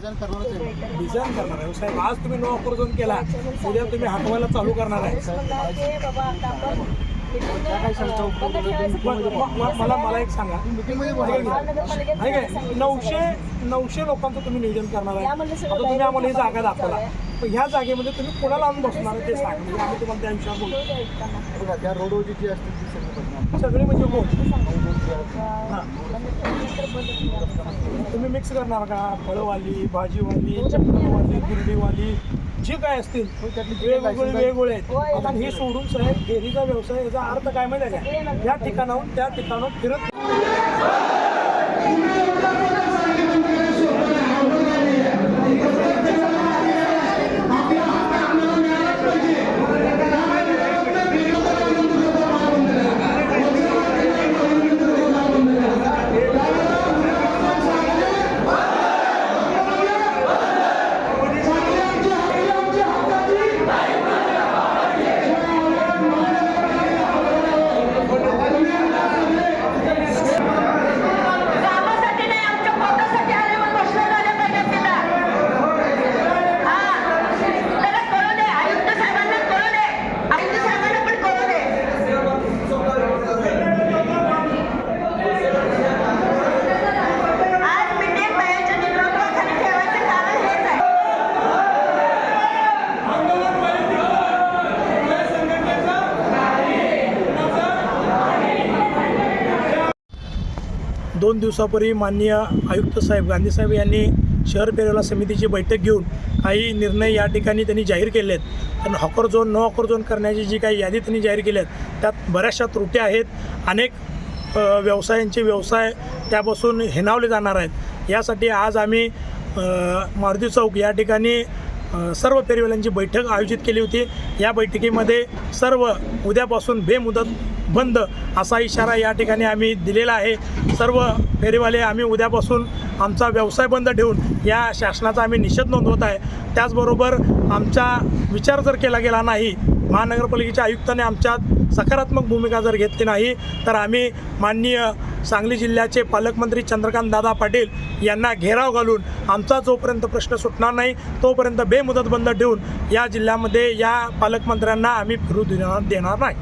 Design करणार आहे. साहेब आज तुम्ही नो ऑफर झोन केला. उद्या तुम्ही हटवायला चालू करणार आहे. मला मला एक सांगा. मीटिंगमध्ये आहे बोला नऊशे नऊशे लोकांचं तुम्ही नियोजन करणार आहे. आता तुम्ही आम्हाला ही जागा दाखवला. पण ह्या जागेमध्ये तुम्ही कोणाला आणून बसणार आहे ते सांगा. म्हणजे आम्ही तुम्हाला त्या विषयावर बोलू. बघा त्या रोडवरची जी असतील ती सगळी म्हणजे हां. तुम्ही मिक्स करणार का फळवाली भाजीवाली चप्पलवाली गुरडीवाली जे काय असतील वेगवेगळे. वेगवेगळे आहेत. आता हे सोडून साहेब डेअरीचा व्यवसाय याचा अर्थ काय माहिती आहे का? या ठिकाणाहून त्या ठिकाणाहून फिरत दोन दिवसापूर्वी माननीय आयुक्त साहेब गांधीसाहेब यांनी शहर पेरेला समितीची बैठक घेऊन काही निर्णय या ठिकाणी त्यांनी जाहीर केले आहेत पण hawker zone no hawker zone करण्याची जी काही यादी त्यांनी जाहीर केली आहेत त्यात बऱ्याचशा त्रुटी आहेत. अनेक व्यवसायांचे व्यवसाय त्यापासून हिनावले जाणार आहेत. यासाठी आज आम्ही मारुती चौक या ठिकाणी सर्व फेरीवाल्यांची बैठक आयोजित केली होती. या बैठकीमध्ये सर्व उद्यापासून बेमुदत बंद असा इशारा या ठिकाणी आम्ही दिलेला आहे. सर्व फेरीवाले आम्ही उद्यापासून आमचा व्यवसाय बंद ठेवून या शासनाचा आम्ही निषेध नोंदवत आहे. त्याचबरोबर आमचा विचार जर केला गेला नाही महानगरपालिकेच्या आयुक्ताने आमच्या सकारात्मक भूमिका जर घेतली नाही तर आम्ही माननीय सांगली जिल्ह्याचे पालकमंत्री चंद्रकांत दादा पाटील यांना घेराव घालून आमचा जोपर्यंत प्रश्न सुटणार नाही तोपर्यंत बेमुदत बंद ठेवून या जिल्ह्यामध्ये या पालकमंत्र्यांना आम्ही फिरू देणार देणार नाही.